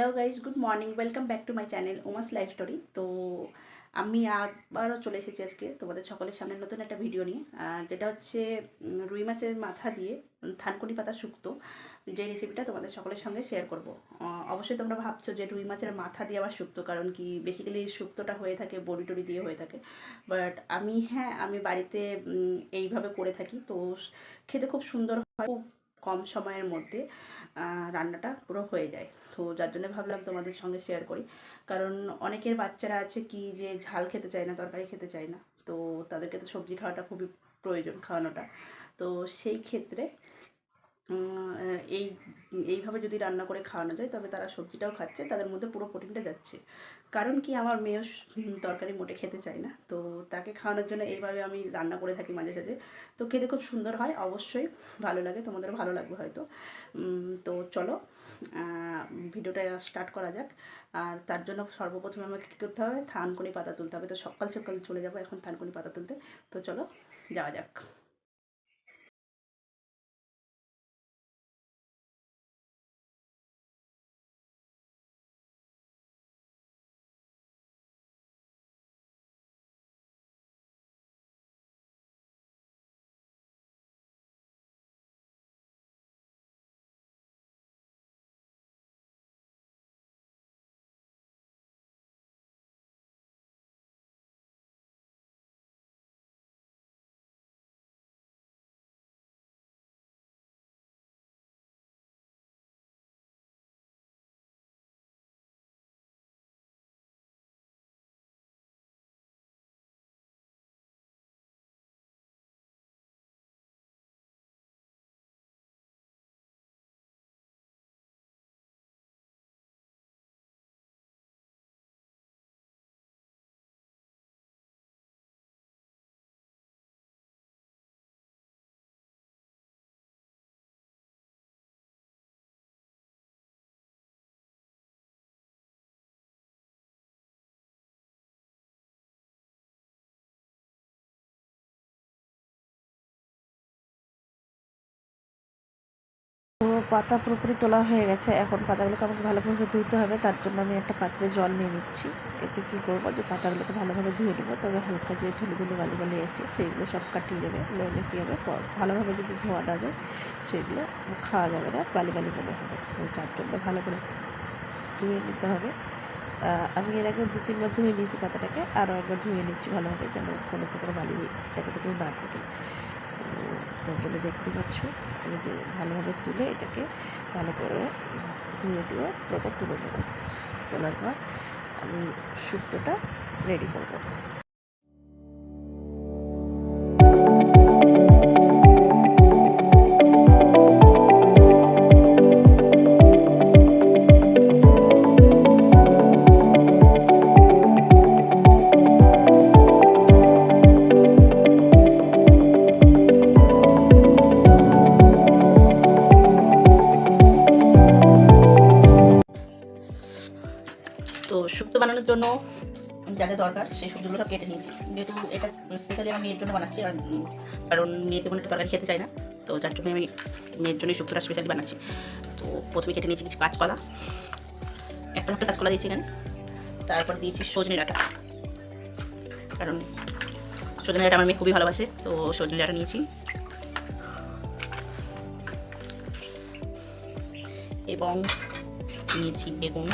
Hello guys good morning welcome back to my channel Uma's life story তো আমি আবারও চলে এসেছি আজকে তোমাদের সকলের সামনে নতুন একটা ভিডিও নিয়ে, আর যেটা হচ্ছে রুই মাছের মাথা দিয়ে থানকুনি পাতা শুক্তো যে রেসিপিটা তোমাদের সকলের সঙ্গে শেয়ার করব। অবশ্যই তোমরা ভাবছ যে রুই মাছের মাথা দিয়ে আবার শুক্তো, কারণ কি বেসিক্যালি শুক্তোটা হয়ে থাকে, বড়ি টড়ি দিয়ে হয়ে থাকে। বাট আমি হ্যাঁ আমি বাড়িতে এইভাবে করে থাকি, তো খেতে খুব সুন্দর হয়, খুব কম সময়ের মধ্যে রান্নাটা পুরো হয়ে যায়। তো যার জন্য ভাবলাম তোমাদের সঙ্গে শেয়ার করি। কারণ অনেকের বাচ্চারা আছে কি যে ঝাল খেতে চায় না, তরকারি খেতে চায় না। তো তাদেরকে তো সবজি খাওয়াটা খুবই প্রয়োজন খাওয়ানোটা। তো সেই ক্ষেত্রে এই, এইভাবে যদি রান্না করে খাওয়ানো যায়, তবে তারা সবজিটাও খাচ্ছে, তাদের মধ্যে পুরো প্রোটিনটা যাচ্ছে। কারণ কি, আমার মেয়েও তরকারি মোটে খেতে চায় না। তো তাকে খাওয়ানোর জন্য এইভাবে আমি রান্না করে থাকি মাঝে সাঝে। তো খেতে খুব সুন্দর হয়, অবশ্যই ভালো লাগে তোমাদের ভালো লাগবে হয়তো। তো চলো ভিডিওটা স্টার্ট করা যাক। আর তার জন্য সর্বপ্রথমে আমাকে কী করতে হবে? থানকুনি পাতা তুলতে হবে। তো সকাল সকাল চলে যাব এখন থানকুনি পাতা তুলতে। তো চলো, যাওয়া যাক। পাতা পুরোপুরি তোলা হয়ে গেছে। এখন পাতাগুলোকে আমাকে ভালোভাবে ধুতে হবে। তার জন্য আমি একটা পাত্রে জল নিয়ে নিচ্ছি। এতে কী করব যে পাতাগুলোকে ভালোভাবে ধুয়ে নেব। তবে হালকা যে ধুলো ধুলো বালি বালি আছে, সেইগুলো সব কাটিয়ে দেবে নইলে কী হবে ভালোভাবে যদি ধোয়া না যায়, সেগুলো খাওয়া যাবে না, বালি বালি মনে হবে। তো তার জন্য ভালো করে ধুয়ে নিতে হবে। আমি এর আগে দু তিনবার ধুয়ে নিয়েছি পাতাটাকে। আরও একবার ধুয়ে নিচ্ছি ভালোভাবে যেন কোনো প্রকার বালি এতটুকু না থাকে তারপরে দেখতে পাচ্ছ। যে ভালোভাবে তুলে এটাকে ভালো করে ধুয়ে ধুয়ে পুরোটা তুলে দেবো তোলার পর আমি শুক্তোটা রেডি করব। শুক্তো জন্য যা যা দরকার সেই সবজিগুলো সব কেটে নিয়েছি। যেহেতু এটা স্পেশালি আমি মেয়ের জন্য বানাচ্ছি, আর কারণ মেয়ে তেমন একটা তরকারি খেতে চায় না, তো যার জন্য আমি মেয়ের জন্যই শুক্তোটা স্পেশালি বানাচ্ছি। তো প্রথমে কেটে নিয়েছি কিছু কাঁচকলা, একটা মাত্র কাঁচকলা দিয়েছি এখানে, তারপর দিয়েছি সজনে ডাঁটা। কারণ সজনে ডাঁটা আমার মেয়ে খুবই ভালোবাসে, তো সজনে ডাঁটা নিয়েছি। এবং নিয়েছি বেগুন।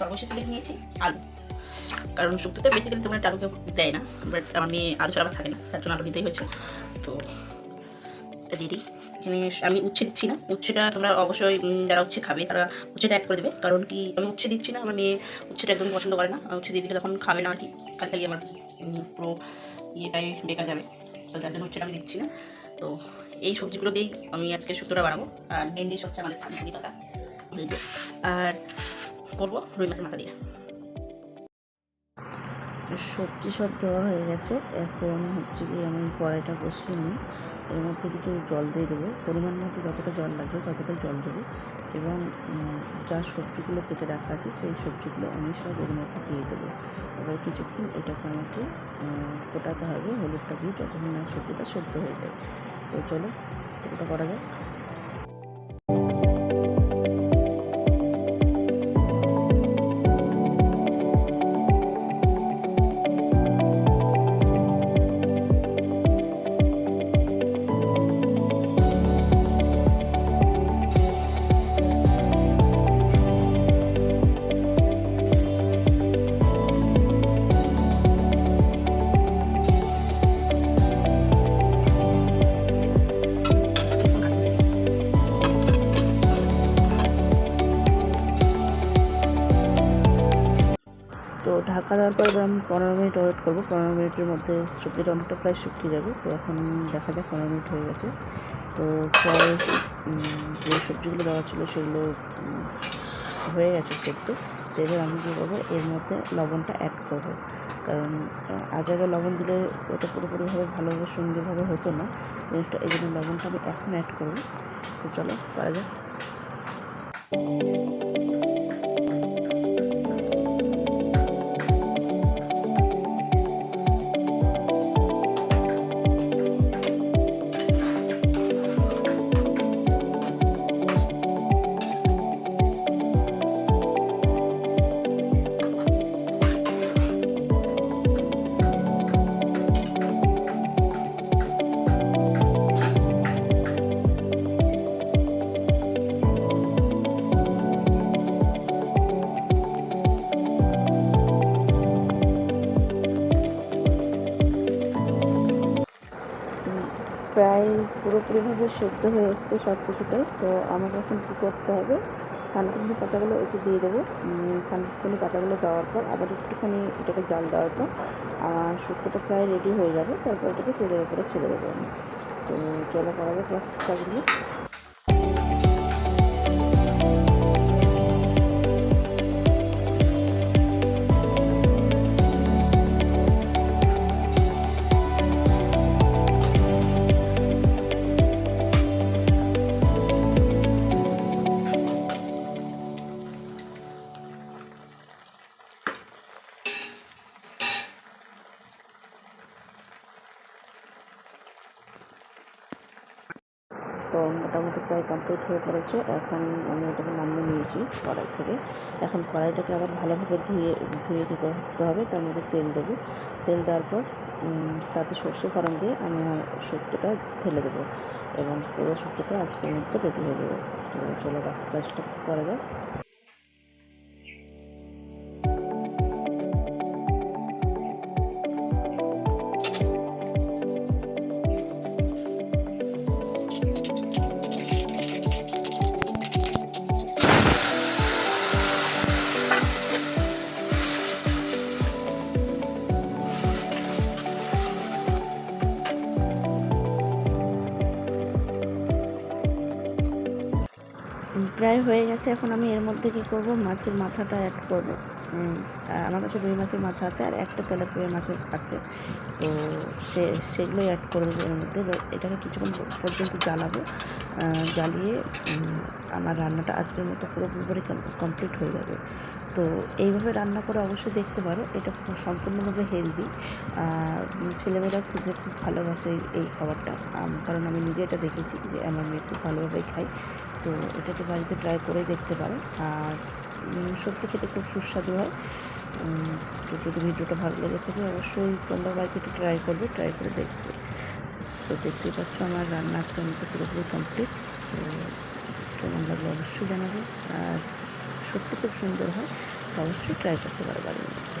সর্বশেষ লিখে নিয়েছি, আলু। কারণ শুক্তোতে বেসিক্যালি তোমার আলু কেউ দেয় না বাট আমার মেয়ে আলু ছাড়া থাকে না, তার জন্য আলু দিতেই হয়েছে। তো রেডি এখানে আমি উচ্ছে দিচ্ছি না, উচ্ছেটা তোমরা অবশ্যই যারা উচ্ছে খাবে তারা উচ্ছেটা অ্যাড করে দেবে। কারণ কি, আমি উচ্ছে দিচ্ছি না, আমার মেয়ে উচ্ছেটা একদম পছন্দ করে না উচ্ছে দিয়ে দিলে তখন খাবে না আর কি। খালি আমার পুরো ইয়েটাই বেকার যাবে। তো তার জন্য উচ্ছেটা আমি দিচ্ছি না। তো এই সবজিগুলো দিয়েই আমি আজকে শুক্তোটা বানাবো। আর মেন ডিশ হচ্ছে আমাদের পাতা আর করব রুই মাছের মাথা দিয়ে। সবজি সব দেওয়া হয়ে গেছে। এখন হচ্ছে কি আমি কড়াইটা বসিয়ে নিই। এর মধ্যে কিছু জল দিয়ে দেবো। পরিমাণ মতো যতটা জল লাগবে ততটাই জল দেবো। এবং যা সবজিগুলো কেটে রাখা আছে, সেই সবজিগুলো আমি সব এর মধ্যে দিয়ে দেবো। এবার কিছুক্ষণ এটাকে আমাকে ফোটাতে হবে। হলুদটা দিয়ে যতক্ষণ না সবজিটা সেদ্ধ হয়ে যায়। তো চলো এটা করা যাক। ঢাকা দেওয়ার পর এবার আমি পনেরো মিনিট ওয়েট করব। পনেরো মিনিটের মধ্যে সবজিটা অনেকটা প্রায় শুকিয়ে যাবে, তো এখন দেখা যায় পনেরো মিনিট হয়ে গেছে। তো প্রায় যে সবজিগুলো দেওয়া ছিল সেগুলো হয়ে গেছে সেদ্ধ। তো এবার আমি কী করব, এর মধ্যে লবণটা অ্যাড করব। কারণ আগে আগে লবণ দিলে ওটা পুরোপুরিভাবে ভালোভাবে সুন্দরভাবে হতো না। জিনিসটা, এই জন্য লবণটা আমি এখন অ্যাড করব। তো চলো, করা যাক। পুরোপুরিভাবে সেদ্ধ হয়ে এসছে সব কিছুটাই তো আমাকে এখন কী করতে হবে? খানকুনি পাতাগুলো একটু দিয়ে দেবো। খানকুনি পাতাগুলো দেওয়ার পর আবার একটুখানি এটাকে জল দেওয়ার পর, আর শুক্তোটা প্রায় রেডি হয়ে যাবে। তারপর এটাকে তেলের উপরে ছেড়ে দেবো তো চলো করা যাবে মোটামুটি প্রায় কমপ্লিট হয়ে পড়েছে। এখন আমি এটাকে নামিয়ে নিয়েছি কড়াই থেকে। এখন কড়াইটাকে আবার ভালোভাবে ধুয়ে ধুয়ে করতে হবে, তার মধ্যে তেল দেবো। তেল দেওয়ার পর তাতে সর্ষে ফোড়ন দিয়ে আমি শুক্তোটা ঢেলে দেবো এবং পুরো শুক্তোটা আজকের মধ্যে রেডি হয়ে দেবো চলো বাকি কাজটা করা যাক। গেছে এখন আমি এর মধ্যে কি করব? মাছের মাথাটা অ্যাড করব। আমার কাছে রুই মাছের মাথা আছে আর একটা তেলাপিয়া মাছের আছে। তো সে, সেগুলোই অ্যাড করে দেবো এর মধ্যে। এটাকে কিছুক্ষণ পর্যন্ত জ্বালাবো। জ্বালিয়ে আমার রান্নাটা আজকের মতো পুরোপুরি কমপ্লিট হয়ে যাবে। তো এইভাবে রান্না করে অবশ্যই দেখতে পারো। এটা সম্পূর্ণভাবে হেলদি ছেলেমেয়েরা খুব খুব ভালোবাসে এই- খাবারটা। কারণ আমি নিজে এটা দেখেছি যে আমার মেয়ে খুব ভালোভাবেই খাই তো এটাকে বাড়িতে ট্রাই করেই দেখতে পারো। আর সত্যি খেতে খুব সুস্বাদু হয়। তো যদি ভিডিওটা ভালো লেগে থাকে, অবশ্যই তোমরা বাড়িতে একটু ট্রাই করবে ট্রাই করে দেখবে। তো দেখতেই পাচ্ছ আমার রান্না আজকের মতো পুরোপুরি কমপ্লিট তো কেমন লাগল অবশ্যই জানাবে। আর সত্যি খুব সুন্দর হয় অবশ্যই ট্রাই করতে পারো বাড়ির মধ্যে।